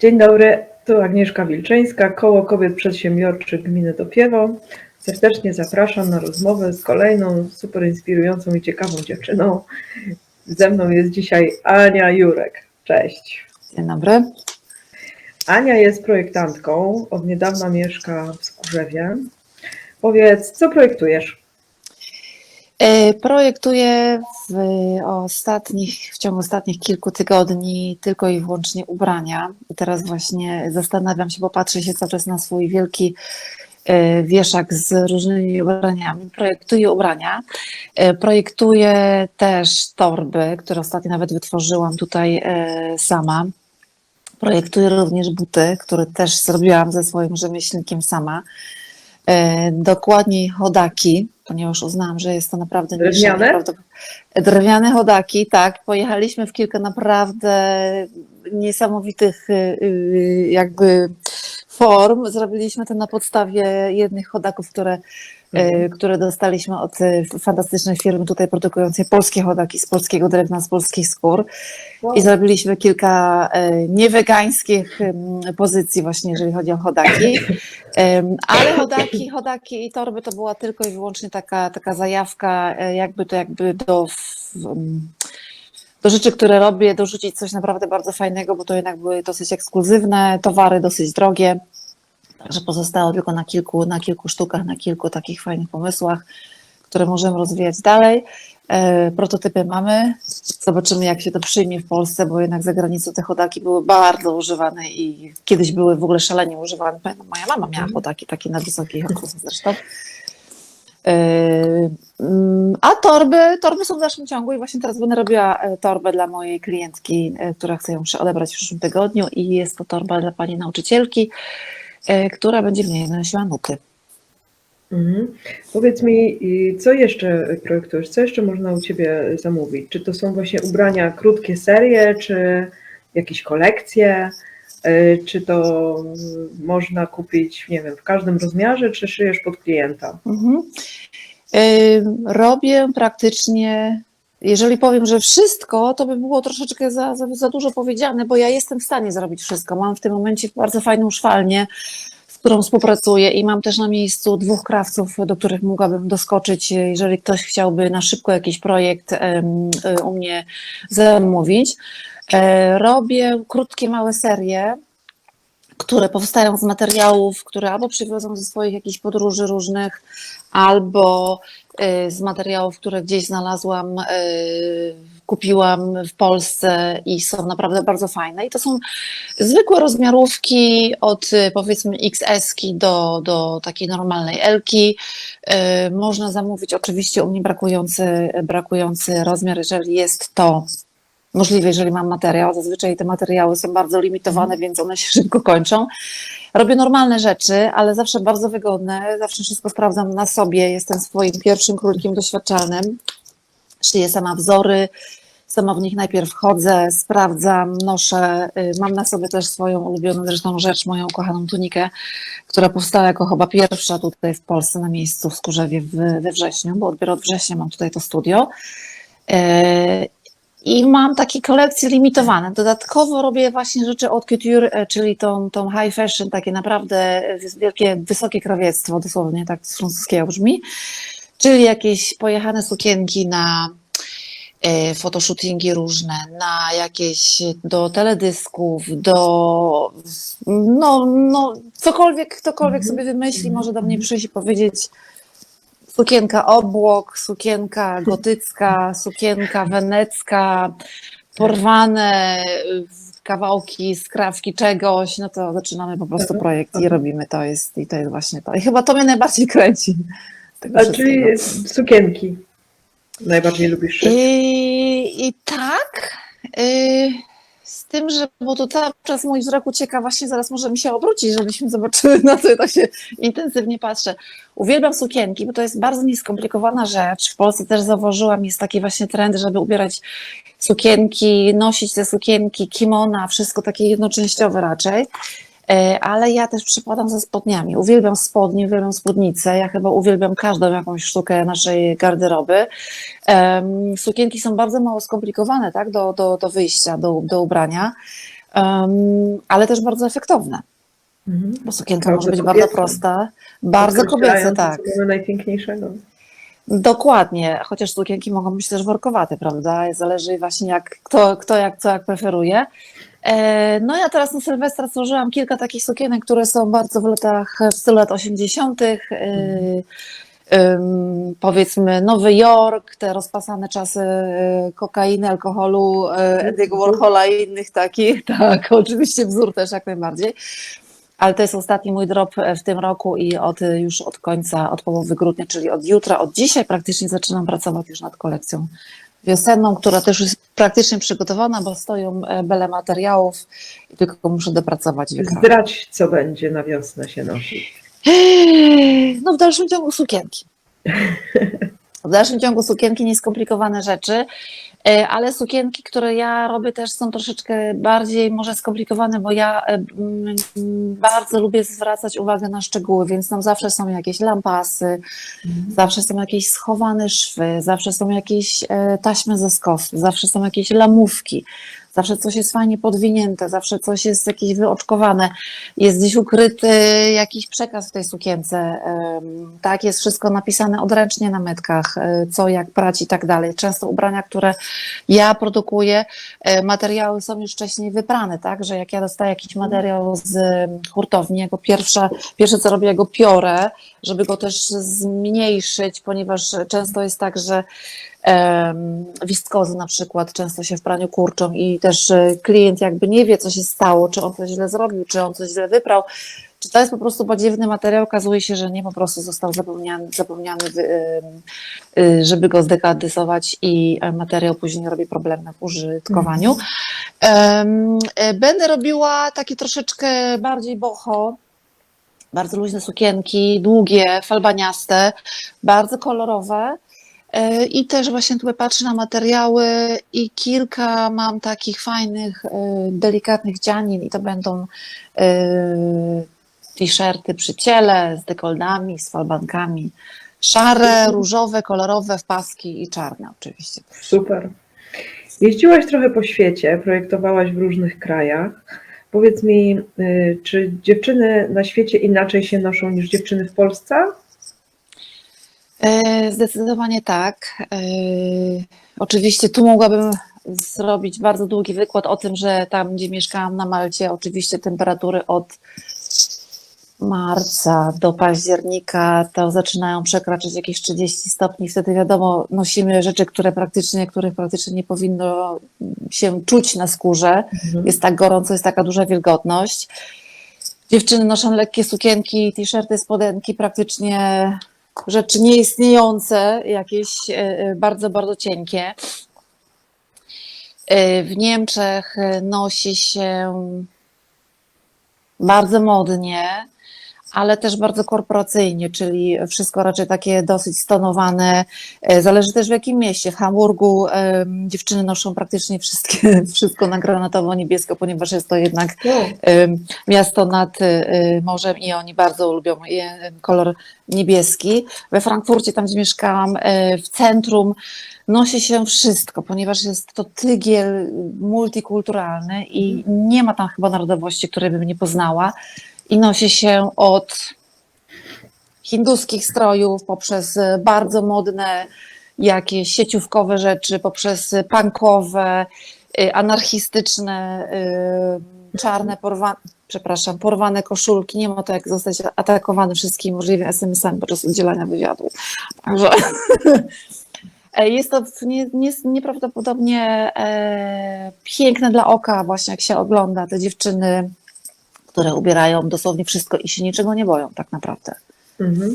Dzień dobry, tu Agnieszka Wilczyńska, Koło Kobiet Przedsiębiorczych Gminy Dopiewo. Serdecznie zapraszam na rozmowę z kolejną super inspirującą i ciekawą dziewczyną. Ze mną jest dzisiaj Ania Jurek. Cześć. Dzień dobry. Ania jest projektantką, od niedawna mieszka w Skórzewie. Powiedz, co projektujesz? E, Projektuję w, ostatnich, w ciągu ostatnich kilku tygodni tylko i wyłącznie ubrania. Teraz właśnie zastanawiam się, bo patrzę się cały czas na swój wielki e, wieszak z różnymi ubraniami. Projektuję ubrania. E, Projektuję też torby, które ostatnio nawet wytworzyłam tutaj sama. Projektuję również buty, które też zrobiłam ze swoim rzemieślnikiem sama. Dokładniej chodaki, ponieważ uznałam, że jest to naprawdę Drewniane? Drewniane chodaki, tak. Pojechaliśmy w kilka naprawdę niesamowitych y, y, jakby form. Zrobiliśmy to na podstawie jednych chodaków, które, y, które dostaliśmy od y, fantastycznej firmy tutaj produkującej polskie chodaki z polskiego drewna, z polskich skór. I zrobiliśmy kilka e, niewegańskich pozycji właśnie, jeżeli chodzi o chodaki. Ale chodaki, chodaki i torby to była tylko i wyłącznie taka, taka zajawka, e, jakby to jakby do, do rzeczy, które robię, dorzucić coś naprawdę bardzo fajnego, bo to jednak były dosyć ekskluzywne towary, dosyć drogie. Także pozostało tylko na kilku, na kilku sztukach, na kilku takich fajnych pomysłach, które możemy rozwijać dalej. E, Prototypy mamy. Zobaczymy, jak się to przyjmie w Polsce, bo jednak za granicą te chodaki były bardzo używane i kiedyś były w ogóle szalenie używane. Pamiętam, moja mama miała chodaki takie na wysokich okrusach zresztą. E, mm, A torby, torby są w dalszym ciągu i właśnie teraz będę robiła e, torbę dla mojej klientki, która chce ją odebrać w przyszłym tygodniu i jest to torba dla pani nauczycielki, która będzie w niej nosiła nuty. Mhm. Powiedz mi, co jeszcze projektujesz? Co jeszcze można u Ciebie zamówić? Czy to są właśnie ubrania, krótkie serie, czy jakieś kolekcje? Y, Czy to można kupić, nie wiem, w każdym rozmiarze, czy szyjesz pod klienta? Mhm. Ym, Robię praktycznie, jeżeli powiem, że wszystko, to by było troszeczkę za, za, za dużo powiedziane, bo ja jestem w stanie zrobić wszystko. Mam w tym momencie bardzo fajną szwalnię, z którą współpracuję i mam też na miejscu dwóch krawców, do których mogłabym doskoczyć, jeżeli ktoś chciałby na szybko jakiś projekt u mnie zamówić. E, Robię krótkie, małe serie, które powstają z materiałów, które albo przywiozą ze swoich jakichś podróży różnych, albo y, z materiałów, które gdzieś znalazłam, y, kupiłam w Polsce i są naprawdę bardzo fajne. I to są zwykłe rozmiarówki od y, powiedzmy XS-ki do, do takiej normalnej L-ki. Można zamówić oczywiście u mnie brakujący, brakujący rozmiar, jeżeli jest to możliwe, jeżeli mam materiał. Zazwyczaj te materiały są bardzo limitowane, więc one się szybko kończą. Robię normalne rzeczy, ale zawsze bardzo wygodne. Zawsze wszystko sprawdzam na sobie. Jestem swoim pierwszym królikiem doświadczalnym. Szyję sama wzory, sama w nich najpierw chodzę, sprawdzam, noszę. Y, Mam na sobie też swoją ulubioną zresztą rzecz, moją kochaną tunikę, która powstała jako chyba pierwsza tutaj w Polsce na miejscu w Skórzewie we wrześniu, bo dopiero od września mam tutaj to studio. I mam takie kolekcje limitowane. Dodatkowo robię właśnie rzeczy od couture, e, czyli tą, tą high fashion, takie naprawdę wielkie, wysokie krawiectwo, dosłownie tak z francuskiego brzmi. Czyli jakieś pojechane sukienki na e, fotoshootingi różne, na jakieś do teledysków, do no, no cokolwiek, ktokolwiek sobie wymyśli, może do mnie przyjść i powiedzieć, sukienka obłok, sukienka gotycka, sukienka wenecka, porwane y, kawałki, skrawki czegoś, no to zaczynamy po prostu projekt i robimy to jest i to jest właśnie to. I chyba to mnie najbardziej kręci. A czyli sukienki najbardziej lubisz szyć? I, I tak. y, z tym, że bo to cały czas mój wzrok ucieka, właśnie zaraz może mi się obrócić, żebyśmy zobaczyły, na co ja tak się intensywnie patrzę. Uwielbiam sukienki, bo to jest bardzo nieskomplikowana rzecz. W Polsce też zauważyłam, jest taki właśnie trend, żeby ubierać sukienki, nosić te sukienki, kimona, wszystko takie jednoczęściowe raczej. E, Ale ja też przypadam ze spodniami. Uwielbiam spodnie, uwielbiam spódnice. Ja chyba uwielbiam każdą jakąś sztukę naszej garderoby. Sukienki są bardzo mało skomplikowane, tak, do, do, do wyjścia, do, do ubrania. ale też bardzo efektowne, Mhm. bo sukienka Bardzo może być kobiece. bardzo prosta, bardzo kobiece, Podkreślające, tak. najpiękniejszego. Dokładnie, chociaż sukienki mogą być też workowate, prawda? Zależy właśnie jak, kto, kto jak, co jak preferuje. E, No ja teraz na Sylwestra stworzyłam kilka takich sukienek, które są bardzo w latach, w stylu lat 80. e, ym, powiedzmy Nowy Jork, te rozpasane czasy e, kokainy, alkoholu, e, Andy'ego Warhola i innych takich. Tak, oczywiście wzór też jak najbardziej. Ale to jest ostatni mój drop w tym roku i od, już od końca, od połowy grudnia, czyli od jutra, od dzisiaj praktycznie zaczynam pracować już nad kolekcją wiosenną, która też jest praktycznie przygotowana, bo stoją e, bele materiałów i tylko muszę dopracować i wykonać. Zdrać, co będzie na wiosnę się nosić. No w dalszym ciągu sukienki. W dalszym ciągu sukienki, nieskomplikowane rzeczy, e, ale sukienki, które ja robię też są troszeczkę bardziej może skomplikowane, bo ja e, mm, bardzo lubię zwracać uwagę na szczegóły, więc tam zawsze są jakieś lampasy, zawsze są jakieś schowane szwy, zawsze są jakieś e, taśmy ze skosy, zawsze są jakieś lamówki, zawsze coś jest fajnie podwinięte, zawsze coś jest jakieś wyoczkowane, jest gdzieś ukryty jakiś przekaz w tej sukience, tak, jest wszystko napisane odręcznie na metkach, e, co jak prać i tak dalej. Często ubrania, które ja produkuję, e, materiały są już wcześniej wyprane, tak, że jak ja dostaję jakiś materiał z hurtowni, jako pierwsze, pierwsze co robię, go piorę, żeby go też zmniejszyć, ponieważ często jest tak, że em, wistkozy na przykład często się w praniu kurczą i też e, klient jakby nie wie, co się stało, czy on coś źle zrobił, czy on coś źle wyprał, czy to jest po prostu podziewny materiał, okazuje się, że nie, po prostu został zapomniany, zapomniany y, żeby go zdegadysować i e, materiał później robi problemy w użytkowaniu. E, Będę robiła takie troszeczkę bardziej boho, bardzo luźne sukienki, długie, falbaniaste, bardzo kolorowe. E, I też właśnie tutaj patrzę na materiały i kilka mam takich fajnych, e, delikatnych dzianin i to będą e, t-shirty przy ciele z dekoldami, z falbankami. Szare, różowe, kolorowe, w paski i czarne oczywiście. Super. Jeździłaś trochę po świecie, projektowałaś w różnych krajach. Powiedz mi, y, czy dziewczyny na świecie inaczej się noszą niż dziewczyny w Polsce? E, Zdecydowanie tak. E, Oczywiście tu mogłabym zrobić bardzo długi wykład o tym, że tam, gdzie mieszkałam na Malcie, oczywiście temperatury od marca do października to zaczynają przekraczać jakieś 30 stopni. Wtedy wiadomo, nosimy rzeczy, które praktycznie, których praktycznie nie powinno się czuć na skórze. Jest tak gorąco, jest taka duża wilgotność. Dziewczyny noszą lekkie sukienki, t-shirty, spodenki, praktycznie rzeczy nieistniejące, jakieś e, e, bardzo, bardzo cienkie. E, W Niemczech nosi się bardzo modnie, ale też bardzo korporacyjnie, czyli wszystko raczej takie dosyć stonowane. E, Zależy też w jakim mieście. W Hamburgu dziewczyny noszą praktycznie wszystkie, wszystko na granatowo-niebiesko, ponieważ jest to jednak No, miasto nad y, morzem i oni bardzo lubią je- kolor niebieski. We Frankfurcie, tam gdzie mieszkałam, e, w centrum nosi się wszystko, ponieważ jest to tygiel multikulturalny i nie ma tam chyba narodowości, której bym nie poznała. I nosi się od hinduskich strojów poprzez bardzo modne jakieś sieciówkowe rzeczy, poprzez punkowe, y, anarchistyczne, y, czarne, przepraszam, porwane koszulki. Nie ma to jak zostać atakowany wszystkimi możliwymi SMS-ami podczas udzielania wywiadu. Także jest to nie, nie, nieprawdopodobnie e, piękne dla oka, właśnie jak się ogląda te dziewczyny, które ubierają dosłownie wszystko i się niczego nie boją tak naprawdę. Mhm.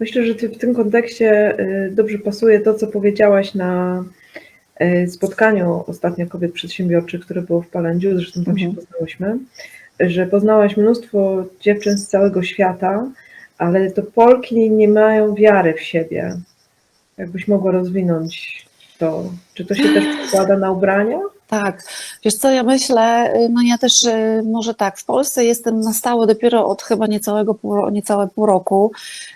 Myślę, że w tym kontekście y, dobrze pasuje to, co powiedziałaś na y, spotkaniu ostatnio kobiet przedsiębiorczych, które było w Palandziu, zresztą tam się Mhm. poznałyśmy, że poznałaś mnóstwo dziewczyn z całego świata, ale to Polki nie mają wiary w siebie. Jakbyś mogła rozwinąć to. Czy to się też przekłada na ubrania? Tak, wiesz co, ja myślę, y, no ja też y, może tak, w Polsce jestem na stałe dopiero od chyba niecałego pół, niecałe pół roku,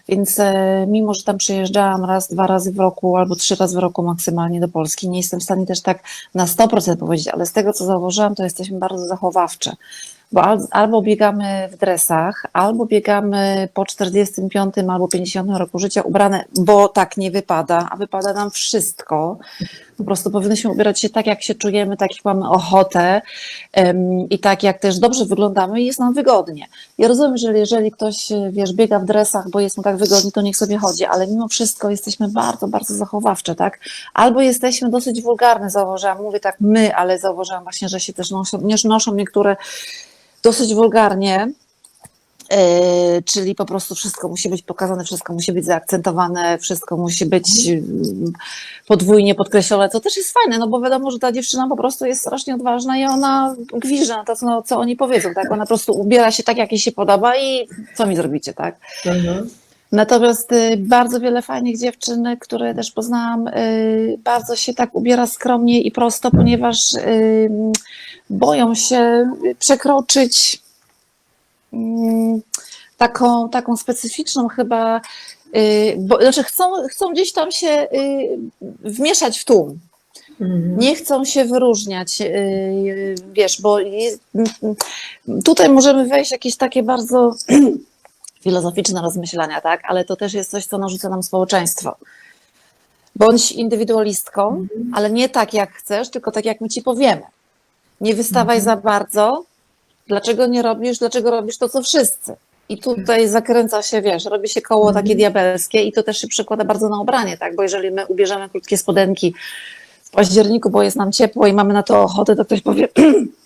więc e, mimo, że tam przyjeżdżałam raz, dwa razy w roku albo trzy razy w roku maksymalnie do Polski, nie jestem w stanie też tak na 100% powiedzieć, ale z tego co zauważyłam, to jesteśmy bardzo zachowawcze. Bo al- albo biegamy w dresach, albo biegamy po 45 albo 50 roku życia ubrane, bo tak nie wypada, a wypada nam wszystko. Po prostu powinnyśmy ubierać się tak, jak się czujemy, tak jak mamy ochotę em, i tak jak też dobrze wyglądamy i jest nam wygodnie. Ja rozumiem, że jeżeli ktoś, e, wiesz, biega w dresach, bo jest mu tak wygodnie, to niech sobie chodzi, ale mimo wszystko jesteśmy bardzo, bardzo zachowawcze, tak? Albo jesteśmy dosyć wulgarne, zauważyłam, mówię tak my, ale zauważyłam właśnie, że się też noszą, noszą niektóre dosyć wulgarnie, czyli po prostu wszystko musi być pokazane, wszystko musi być zaakcentowane, wszystko musi być yy, podwójnie podkreślone, co też jest fajne, no bo wiadomo, że ta dziewczyna po prostu jest strasznie odważna i ona gwiżdża na to, co, co oni powiedzą, tak? Ona po prostu ubiera się tak, jak jej się podoba i co mi zrobicie, tak? Mhm. Natomiast y, bardzo wiele fajnych dziewczyn, które też poznałam, y, bardzo się tak ubiera skromnie i prosto, ponieważ boją się przekroczyć mm, taką, taką specyficzną chyba, y, bo, znaczy chcą, chcą gdzieś tam się y, wmieszać w tłum. Mhm. Nie chcą się wyróżniać, yy, wiesz, bo tutaj możemy wejść w jakieś takie bardzo filozoficzne rozmyślania, tak? Ale to też jest coś, co narzuca nam społeczeństwo. Bądź indywidualistką, ale nie tak, jak chcesz, tylko tak, jak my ci powiemy. Nie wystawaj za bardzo. Dlaczego nie robisz? Dlaczego robisz to, co wszyscy? I tutaj zakręca się, wiesz, robi się koło takie diabelskie i to też się przekłada bardzo na ubranie, tak? Bo jeżeli my ubierzemy krótkie spodenki w październiku, bo jest nam ciepło i mamy na to ochotę, to ktoś powie,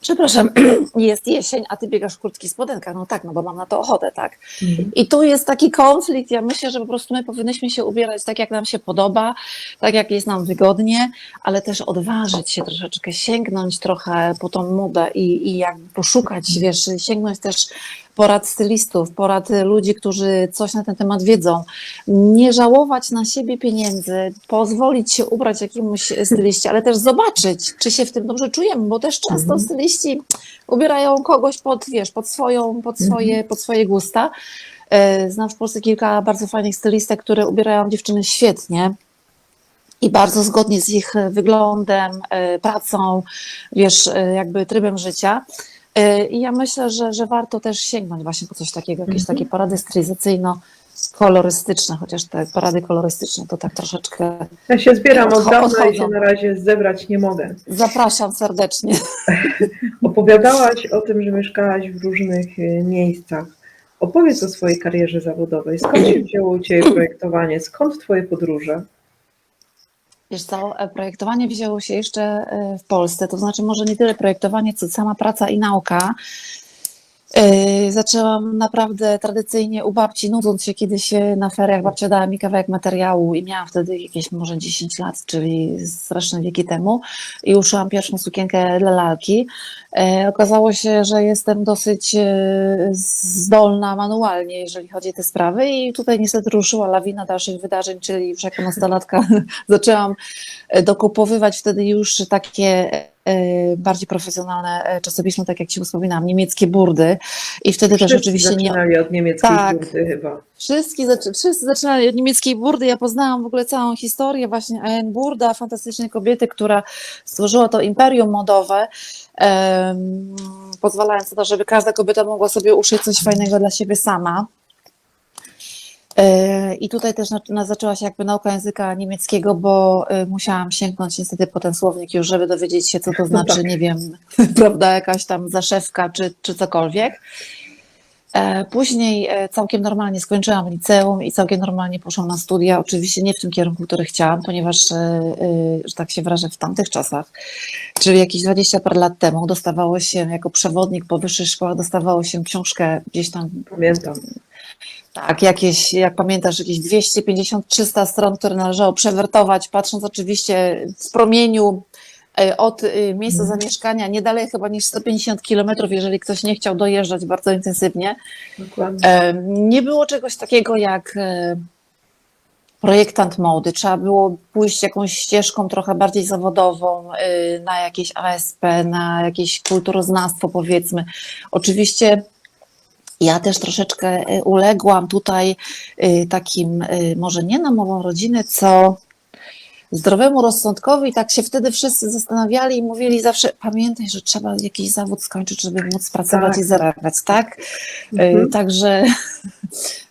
przepraszam, jest jesień, a ty biegasz w krótkich spodenkach. No tak, no bo mam na to ochotę, tak? Mhm. I tu jest taki konflikt. Ja myślę, że po prostu my powinnyśmy się ubierać tak, jak nam się podoba, tak, jak jest nam wygodnie, ale też odważyć się troszeczkę, sięgnąć trochę po tą modę i, i jakby poszukać, wiesz, sięgnąć też porad stylistów, porad ludzi, którzy coś na ten temat wiedzą. Nie żałować na siebie pieniędzy, pozwolić się ubrać jakiemuś styliście, ale też zobaczyć, czy się w tym dobrze czujemy, bo też często Mhm. styliści ubierają kogoś pod, wiesz, pod, swoją, pod, swoje, pod swoje gusta. E, Znam w Polsce kilka bardzo fajnych stylistek, które ubierają dziewczyny świetnie i bardzo zgodnie z ich wyglądem, e, pracą, wiesz, e, jakby trybem życia. E, I ja myślę, że, że warto też sięgnąć właśnie po coś takiego, jakieś Mhm. takie porady stylizacyjno-kolorystyczne, chociaż te porady kolorystyczne to tak troszeczkę Ja się zbieram od dawna i się na razie zebrać nie mogę. zapraszam serdecznie. Opowiadałaś o tym, że mieszkałaś w różnych y, miejscach. Opowiedz o swojej karierze zawodowej. Skąd się wzięło u Ciebie projektowanie? Skąd Twoje podróże? Wiesz co, e, projektowanie wzięło się jeszcze e, w Polsce, to znaczy może nie tyle projektowanie, co sama praca i nauka. E, Zaczęłam naprawdę tradycyjnie u babci, nudząc się kiedyś na feriach. Babcia dała mi kawałek materiału i miałam wtedy jakieś może 10 lat, czyli straszne wieki temu. I uszyłam pierwszą sukienkę dla lalki. E, Okazało się, że jestem dosyć e, zdolna manualnie, jeżeli chodzi o te sprawy. I tutaj niestety ruszyła lawina dalszych wydarzeń, czyli już jako nastolatka zaczęłam dokupowywać wtedy już takie bardziej profesjonalne e, czasopisma, tak jak Ci wspominałam, niemieckie burdy. I wtedy też Wszyscy oczywiście nie, zaczynali od niemieckiej Tak. burdy chyba. Wszyscy, wszyscy zaczynali od niemieckiej burdy. Ja poznałam w ogóle całą historię właśnie A.N. Burda, fantastycznej kobiety, która stworzyła to imperium modowe, em, pozwalając na to, żeby każda kobieta mogła sobie uszyć coś fajnego dla siebie sama. E, I tutaj też zaczęła się jakby nauka języka niemieckiego, bo e, musiałam sięgnąć niestety po ten słownik już, żeby dowiedzieć się, co to znaczy, tak. nie wiem, prawda, jakaś tam zaszewka czy, czy cokolwiek. E, Później całkiem normalnie skończyłam liceum i całkiem normalnie poszłam na studia. Oczywiście nie w tym kierunku, który chciałam, ponieważ, że tak się wyrażę, w tamtych czasach, czyli jakieś 20 parę lat temu, dostawało się jako przewodnik po wyższych szkołach, dostawało się książkę gdzieś tam Pamiętam. Tak, jakieś, jak pamiętasz, jakieś 250-300 stron, które należało przewertować, patrząc oczywiście w promieniu e, od e, miejsca Mhm. zamieszkania, nie dalej chyba niż 150 kilometrów, jeżeli ktoś nie chciał dojeżdżać bardzo intensywnie. Dokładnie. E, Nie było czegoś takiego jak, projektant mody. Trzeba było pójść jakąś ścieżką trochę bardziej zawodową, na jakieś ASP, na jakieś kulturoznawstwo powiedzmy. Oczywiście ja też troszeczkę y, uległam tutaj y, takim, y, może nie namowom rodziny, co zdrowemu rozsądkowi. Tak się wtedy wszyscy zastanawiali i mówili zawsze, pamiętaj, że trzeba jakiś zawód skończyć, żeby móc pracować Tak. i zarabiać, tak? Mhm. Także,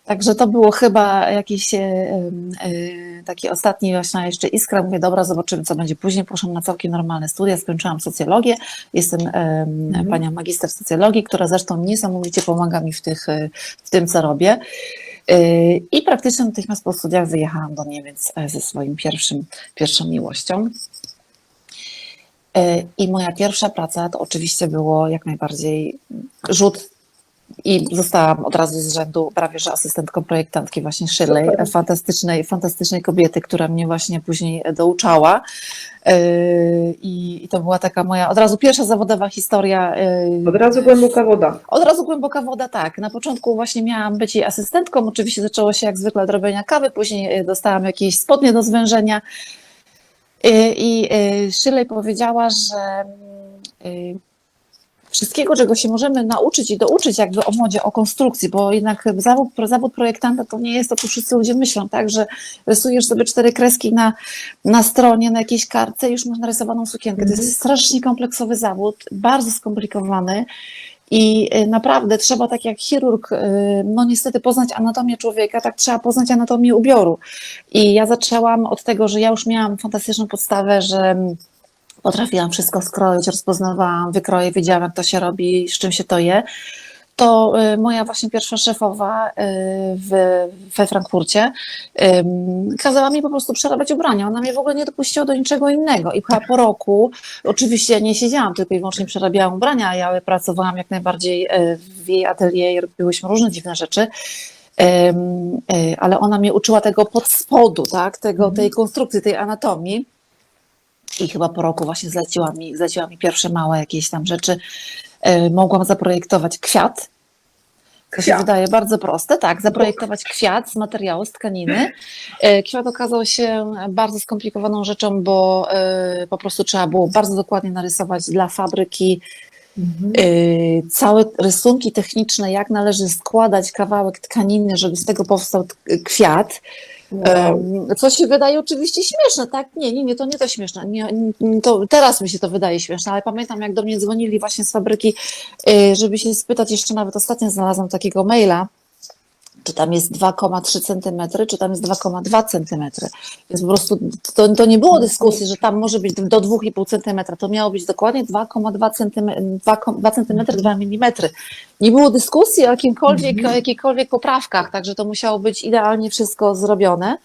także to było chyba jakiś e, e, taki ostatni właśnie jeszcze iskra. Mówię, dobra, zobaczymy, co będzie później. Poszłam na całkiem normalne studia, skończyłam socjologię. Jestem em, Mhm. panią magister socjologii, która zresztą niesamowicie pomaga mi w, tych, e, w tym, co robię. I praktycznie natychmiast po studiach wyjechałam do Niemiec ze swoim pierwszym, pierwszą miłością. I moja pierwsza praca to oczywiście było jak najbardziej rzut i zostałam od razu z rzędu prawie że asystentką projektantki właśnie Shirley, fantastycznej, fantastycznej kobiety, która mnie właśnie później douczała. E, I, I to była taka moja od razu pierwsza zawodowa historia. e, Od razu głęboka woda. od razu głęboka woda, tak. Na początku właśnie miałam być jej asystentką. Oczywiście zaczęło się jak zwykle od robienia kawy, później e, dostałam jakieś spodnie do zwężenia. I, i Shirley powiedziała, że mm, wszystkiego, czego się możemy nauczyć i douczyć jakby o modzie, o konstrukcji, bo jednak zawód, zawód projektanta to nie jest to, co wszyscy ludzie myślą, tak, że rysujesz sobie cztery kreski na, na stronie, na jakiejś kartce i już masz narysowaną sukienkę. To jest strasznie kompleksowy zawód, bardzo skomplikowany i y, naprawdę trzeba tak jak chirurg, y, no niestety poznać anatomię człowieka, tak trzeba poznać anatomię ubioru. I ja zaczęłam od tego, że ja już miałam fantastyczną podstawę, że potrafiłam wszystko skroić, rozpoznawałam wykroje, wiedziałam jak to się robi, z czym się to je. To y, moja właśnie pierwsza szefowa y, w, we Frankfurcie kazała mi po prostu przerabiać ubrania. Ona mnie w ogóle nie dopuściła do niczego innego. I chyba po roku, oczywiście ja nie siedziałam tylko i wyłącznie przerabiałam ubrania, ja pracowałam jak najbardziej y, w jej atelier i robiłyśmy różne dziwne rzeczy. Ale ona mnie uczyła tego pod spodu, tak? tego, tej konstrukcji, tej anatomii. I chyba po roku właśnie zleciła mi, zleciła mi pierwsze małe jakieś tam rzeczy. E, Mogłam zaprojektować kwiat. To się wydaje bardzo proste, tak, zaprojektować kwiat z materiału, z tkaniny. E, Kwiat okazał się bardzo skomplikowaną rzeczą, bo e, po prostu trzeba było bardzo dokładnie narysować dla fabryki Mhm. całe rysunki techniczne, jak należy składać kawałek tkaniny, żeby z tego powstał kwiat. Em, Co się wydaje oczywiście śmieszne, tak? Nie, nie, nie, to nie to śmieszne. Nie, nie, to teraz mi się to wydaje śmieszne, ale pamiętam, jak do mnie dzwonili właśnie z fabryki, y, żeby się spytać, jeszcze nawet ostatnio znalazłam takiego maila, czy tam jest 2,3 cm, czy tam jest 2,2 cm. Więc po prostu to, to nie było dyskusji, że tam może być do 2,5 cm. To miało być dokładnie 2,2 cm, 2 cm, 2 mm. Nie było dyskusji o jakimkolwiek, o jakichkolwiek poprawkach, także to musiało być idealnie wszystko zrobione.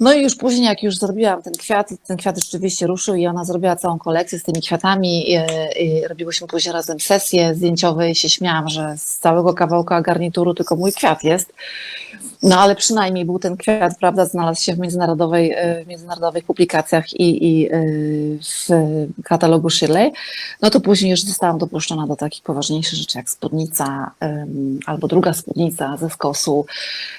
No i już później, jak już zrobiłam ten kwiat, ten kwiat rzeczywiście ruszył i ona zrobiła całą kolekcję z tymi kwiatami. I, i robiłyśmy później razem sesje zdjęciowe i się śmiałam, że z całego kawałka garnituru tylko mój kwiat jest. No ale przynajmniej był ten kwiat, prawda, znalazł się w międzynarodowej, e, w międzynarodowych publikacjach i, i e, w katalogu Shirley. No to później już zostałam dopuszczona do takich poważniejszych rzeczy jak spódnica albo druga spódnica ze skosu.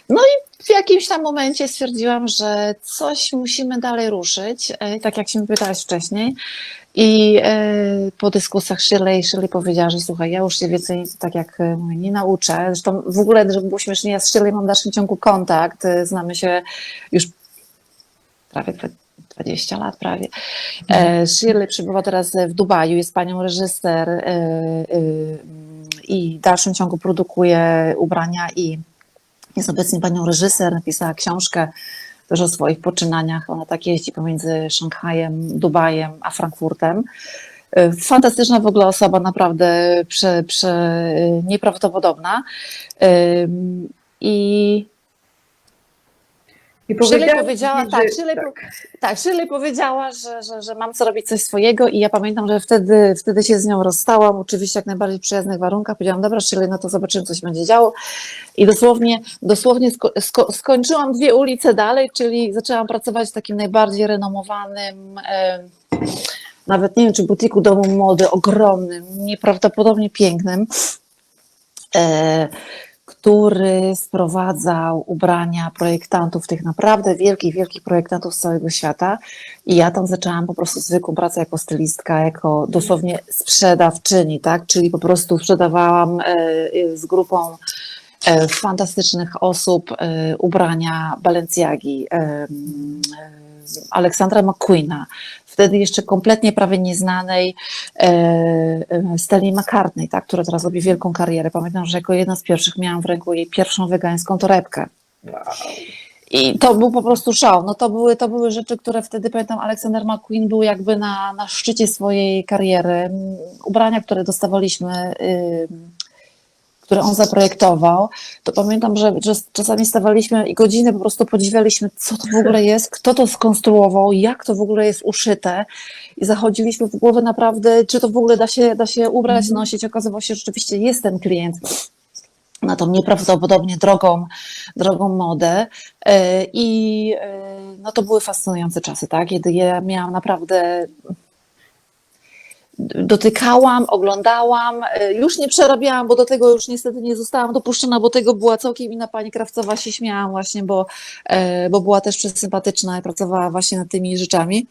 No i w jakimś tam momencie stwierdziłam, że coś musimy dalej ruszyć, e, tak jak się mnie pytałaś wcześniej. I e, po dyskusjach Shirley, Shirley powiedziała, że słuchaj, ja już się więcej, tak jak e, mówię, nie nauczę. Zresztą w ogóle, żeby było śmiesznie, ja z Shirley mam w dalszym ciągu kontakt. Znamy się już prawie dwa- 20 lat prawie. Shirley przebywa teraz w Dubaju, jest panią reżyser i w dalszym ciągu produkuje ubrania i jest obecnie panią reżyser, napisała książkę też o swoich poczynaniach. Ona tak jeździ pomiędzy Szanghajem, Dubajem a Frankfurtem. Y, Fantastyczna w ogóle osoba, naprawdę prze, prze, nieprawdopodobna. Ym, I I Shirley powiedziała, mi, tak, że- Shirley, po- tak, Shirley powiedziała, że, że, że mam co robić coś swojego i ja pamiętam, że wtedy, wtedy się z nią rozstałam, oczywiście jak najbardziej przyjaznych warunkach. Powiedziałam, dobra Shirley, no to zobaczymy, co się będzie działo. I dosłownie, dosłownie sko- sko- skończyłam dwie ulice dalej, czyli zaczęłam pracować w takim najbardziej renomowanym, nawet nie wiem, czy butiku domu mody, ogromnym, nieprawdopodobnie pięknym. E, który sprowadzał ubrania projektantów, tych naprawdę wielkich, wielkich projektantów z całego świata. I ja tam zaczęłam po prostu zwykłą pracę jako stylistka, jako dosłownie sprzedawczyni, tak? Czyli po prostu sprzedawałam e, e, z grupą e, fantastycznych osób ubrania Balenciagi, Aleksandra McQueena, wtedy jeszcze kompletnie prawie nieznanej e, e, Steli McCartney, tak, która teraz robi wielką karierę. Pamiętam, że jako jedna z pierwszych miałam w ręku jej pierwszą wegańską torebkę. I to był po prostu szał. No to były, to były rzeczy, które wtedy, pamiętam, Aleksander McQueen był jakby na, na szczycie swojej kariery. Ubrania, które dostawaliśmy, które on zaprojektował, to pamiętam, że, że czasami stawaliśmy i godziny po prostu podziwialiśmy, co to w ogóle jest, kto to skonstruował, jak to w ogóle jest uszyte i zachodziliśmy w głowę naprawdę, czy to w ogóle da się, da się ubrać, Mhm. nosić. Okazywało się, że rzeczywiście jest ten klient na tą nieprawdopodobnie drogą, drogą modę. E, I e, no to były fascynujące czasy, tak? Kiedy ja miałam naprawdę. Dotykałam, oglądałam, e, już nie przerabiałam, bo do tego już niestety nie zostałam dopuszczona, bo tego była całkiem inna pani Krawcowa, się śmiałam właśnie, bo, e, bo była też przesympatyczna i pracowała właśnie nad tymi rzeczami.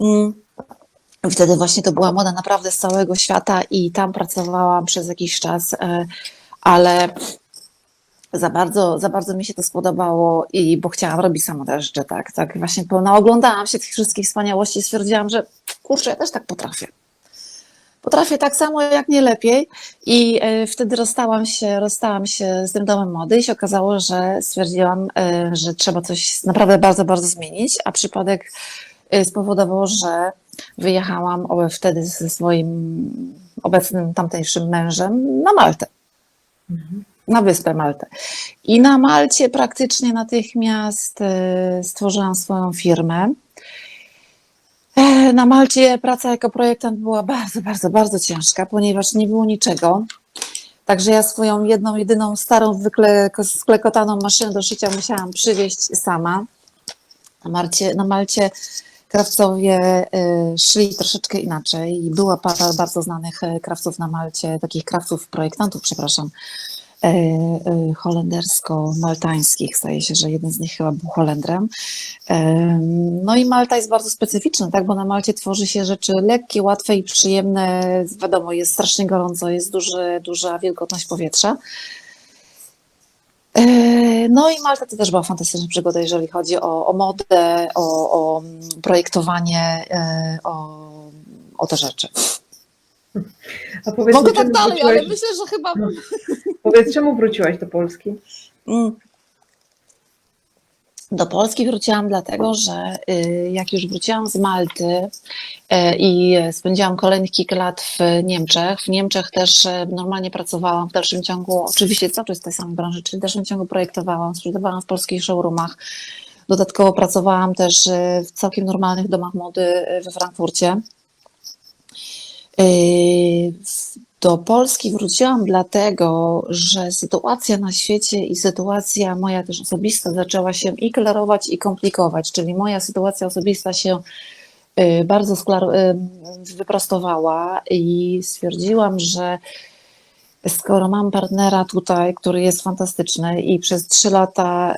Mm. Wtedy właśnie to była moda naprawdę z całego świata i tam pracowałam przez jakiś czas, e, ale za bardzo, za bardzo mi się to spodobało i bo chciałam robić sama te rzeczy, tak, tak właśnie pełna oglądałam się tych wszystkich wspaniałości i stwierdziłam, że kurczę, ja też tak potrafię. Potrafię tak samo, jak nie lepiej i e, wtedy rozstałam się, rozstałam się z tym domem mody i się okazało, że stwierdziłam, e, że trzeba coś naprawdę bardzo, bardzo zmienić, a przypadek e, spowodował, że wyjechałam wtedy ze swoim obecnym tamtejszym mężem na Maltę Mhm. na wyspę Maltę. I na Malcie praktycznie natychmiast stworzyłam swoją firmę. Na Malcie praca jako projektant była bardzo, bardzo, bardzo ciężka, ponieważ nie było niczego. Także ja swoją jedną, jedyną starą, zwykle sklekotaną maszynę do szycia musiałam przywieźć sama. Na, na Malcie krawcowie e, szli troszeczkę inaczej. Była para bardzo znanych e, krawców na Malcie, takich krawców, projektantów, przepraszam, holendersko-maltańskich. Zdaje się, że jeden z nich chyba był Holendrem. Em, No i Malta jest bardzo specyficzna, tak, bo na Malcie tworzy się rzeczy lekkie, łatwe i przyjemne. Wiadomo, jest strasznie gorąco, jest duży, duża wilgotność powietrza. E, No i Malta to też była fantastyczna przygoda, jeżeli chodzi o, o modę, o, o projektowanie, e, o, o te rzeczy. A powiedz Mogę tak dalej, ale wróciłaś, myślę, że chyba powiedz, czemu wróciłaś do Polski? Mm. Do Polski wróciłam dlatego, że y, jak już wróciłam z Malty y, i spędziłam kolejnych kilka lat w Niemczech, w Niemczech też y, normalnie pracowałam w dalszym ciągu, oczywiście cały czas w tej samej branży, czyli w dalszym ciągu projektowałam, sprzedawałam w polskich showroomach. Dodatkowo pracowałam też w całkiem normalnych domach mody we Frankfurcie. Y, w- Do Polski wróciłam dlatego, że sytuacja na świecie i sytuacja moja też osobista zaczęła się i klarować, i komplikować, czyli moja sytuacja osobista się y, bardzo sklar- y, wyprostowała i stwierdziłam, że skoro mam partnera tutaj, który jest fantastyczny i przez trzy lata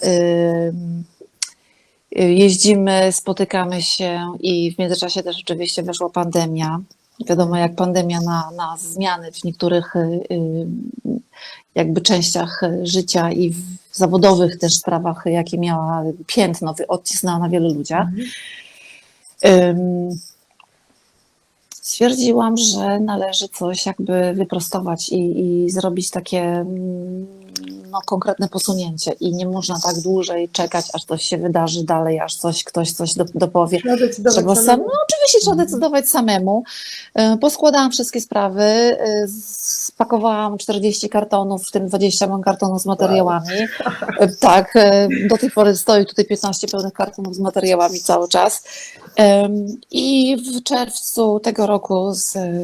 jeździmy, spotykamy się i w międzyczasie też oczywiście weszła pandemia. Wiadomo, jak pandemia na, na zmiany w niektórych y, y, jakby częściach życia i w zawodowych też sprawach, jakie miała piętno, odcisnęła na wielu ludziach. Ym, Stwierdziłam, że należy coś jakby wyprostować i, i zrobić takie mm, no, konkretne posunięcie i nie można tak dłużej czekać, aż coś się wydarzy dalej, aż coś, ktoś coś do, dopowie. Trzeba sam, samemu. No oczywiście trzeba decydować samemu. E, Poskładałam wszystkie sprawy, e, spakowałam 40 kartonów, w tym 20 mam kartonów z materiałami. E, Tak, do tej pory stoi tutaj 15 pełnych kartonów z materiałami cały czas. I w czerwcu tego roku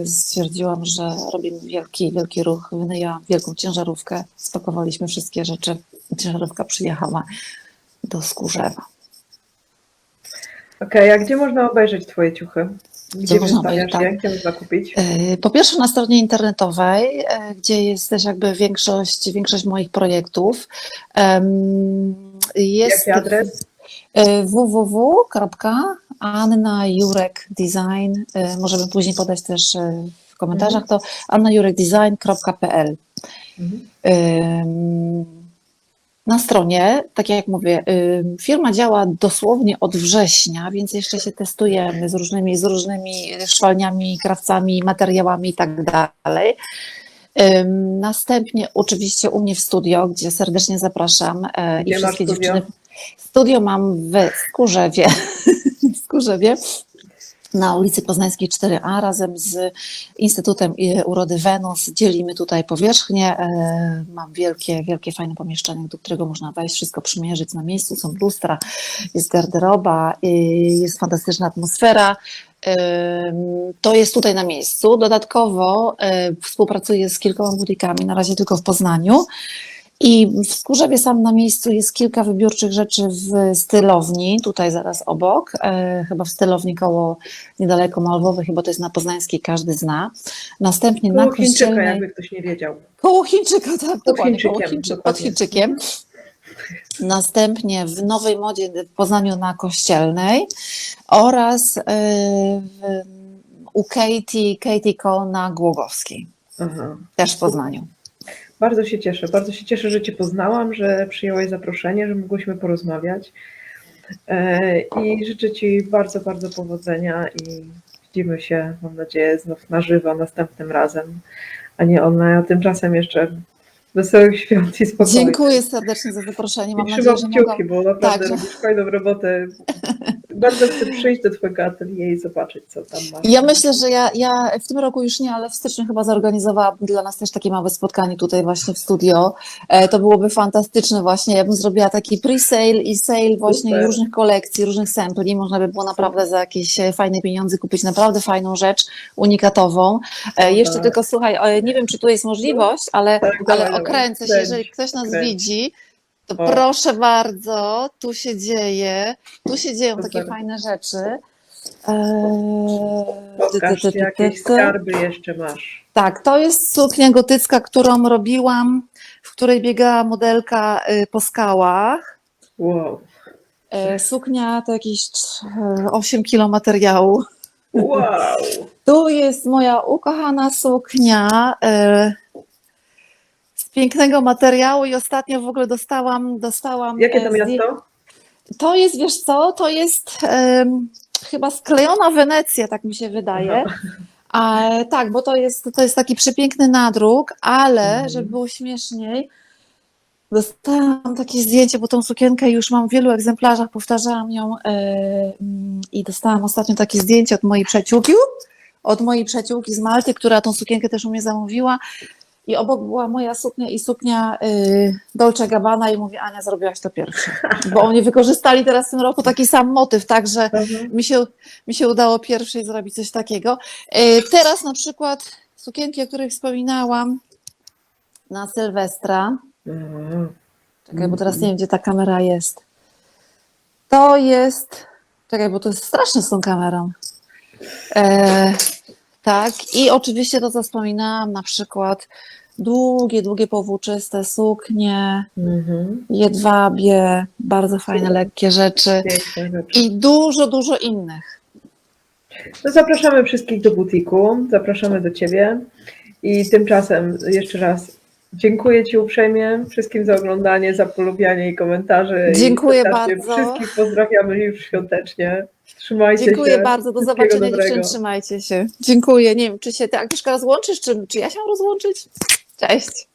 stwierdziłam, że robimy wielki, wielki ruch. Wynajęłam wielką ciężarówkę, spakowaliśmy wszystkie rzeczy. Ciężarówka przyjechała do Skórzewa. Okej, a gdzie można obejrzeć Twoje ciuchy? Gdzie można wystawiasz je? Gdzie można kupić? E, Po pierwsze na stronie internetowej, e, gdzie jest też jakby większość, większość moich projektów. Em, Jest Jaki adres? e, www.annajurek.design. Możemy później podać też w komentarzach to annajurekdesign.pl. Mhm. Ym, Na stronie, tak jak mówię, firma działa dosłownie od września, więc jeszcze się testujemy z różnymi, z różnymi szwalniami, krawcami, materiałami i tak dalej. Następnie oczywiście u mnie w studio, gdzie serdecznie zapraszam e, i wszystkie studio? dziewczyny. Studio mam w Skórzewie, w Skórzewie na ulicy Poznańskiej 4A razem z Instytutem Urody Wenus. Dzielimy tutaj powierzchnię. E, Mam wielkie, wielkie, fajne pomieszczenie, do którego można wejść, wszystko przymierzyć na miejscu. Są lustra, jest garderoba, jest fantastyczna atmosfera. E, To jest tutaj na miejscu. Dodatkowo e, współpracuję z kilkoma butikami, na razie tylko w Poznaniu. I w Skórzewie sam na miejscu jest kilka wybiórczych rzeczy w stylowni, tutaj zaraz obok, e, chyba w stylowni koło niedaleko Malwowy, chyba to jest na Poznańskiej, każdy zna. Następnie na Koło Chińczyka, Kościelnej, jakby ktoś nie wiedział. koło Chińczyka, tak, dokładnie, koło Chińczykiem, Chińczy, pod dokładnie. Chińczykiem. Następnie w Nowej Modzie w Poznaniu na Kościelnej oraz e, u Katie, Katie Cole na Głogowskiej, też w Poznaniu. Bardzo się cieszę. Bardzo się cieszę, że Cię poznałam, że przyjęłaś zaproszenie, że mogłyśmy porozmawiać. E, I życzę Ci bardzo, bardzo powodzenia i widzimy się, mam nadzieję, znów na żywo następnym razem, a nie online. A tymczasem jeszcze wesołych świąt i spokoju. Dziękuję serdecznie za zaproszenie. Mam I nadzieję, że kciuki, bo naprawdę Tak, że- robisz fajną robotę. Bardzo chcę przyjść do Twojego atelier i zobaczyć, co tam masz. Ja myślę, że ja, ja w tym roku już nie, ale w styczniu chyba zorganizowałam dla nas też takie małe spotkanie tutaj właśnie w studio. E, To byłoby fantastyczne właśnie. Ja bym zrobiła taki pre-sale i sale właśnie Super. różnych kolekcji, różnych sampli. Można by było naprawdę za jakieś e, fajne pieniądze kupić naprawdę fajną rzecz, unikatową. E, Jeszcze tak. tylko słuchaj, nie wiem, czy tu jest możliwość, ale, Tak, ale okręcę się, jeżeli ktoś nas widzi, to proszę bardzo, tu się dzieje, tu się dzieją takie fajne rzeczy. Eee, Pokaż, ty. skarby jeszcze masz. Tak, to jest suknia gotycka, którą robiłam, w której biegała modelka y, po skałach. Wow. E, Suknia to jakieś e, 8 kilo materiału. Wow. Tu jest moja ukochana suknia e, z pięknego materiału i ostatnio w ogóle dostałam, dostałam Jakie e, to miasto? To jest, wiesz co, to jest em, chyba sklejona Wenecja, tak mi się wydaje. A, tak, bo to jest, to jest taki przepiękny nadruk, ale Mhm. żeby było śmieszniej, dostałam takie zdjęcie, bo tą sukienkę już mam w wielu egzemplarzach, powtarzałam ją e, mm, i dostałam ostatnio takie zdjęcie od mojej przyjaciółki, od mojej przyjaciółki z Malty, która tą sukienkę też u mnie zamówiła. I obok była moja suknia i suknia y, Dolce Gabbana i mówię, Ania, zrobiłaś to pierwsze. Bo oni wykorzystali teraz w tym roku taki sam motyw, także Mhm. mi się, mi się udało pierwszej zrobić coś takiego. Y, teraz na przykład sukienki, o których wspominałam na Sylwestra. Mhm. Czekaj, bo teraz nie wiem, gdzie ta kamera jest. To jest. Czekaj, bo to jest straszne z tą kamerą. E, tak, i oczywiście to, co wspominałam, na przykład długie, długie powłóczyste suknie, Mhm. jedwabie, bardzo fajne, lekkie rzeczy i dużo, dużo innych. No zapraszamy wszystkich do butiku, zapraszamy do Ciebie i tymczasem jeszcze raz dziękuję Ci uprzejmie wszystkim za oglądanie, za polubianie i komentarze. Dziękuję I bardzo. Wszystkich pozdrawiamy już świątecznie. Trzymajcie się. Dziękuję bardzo, do zobaczenia dziewczyny, trzymajcie się. Dziękuję, nie wiem, czy się ty Agnieszka rozłączysz, czy, czy ja się mam rozłączyć? Cześć.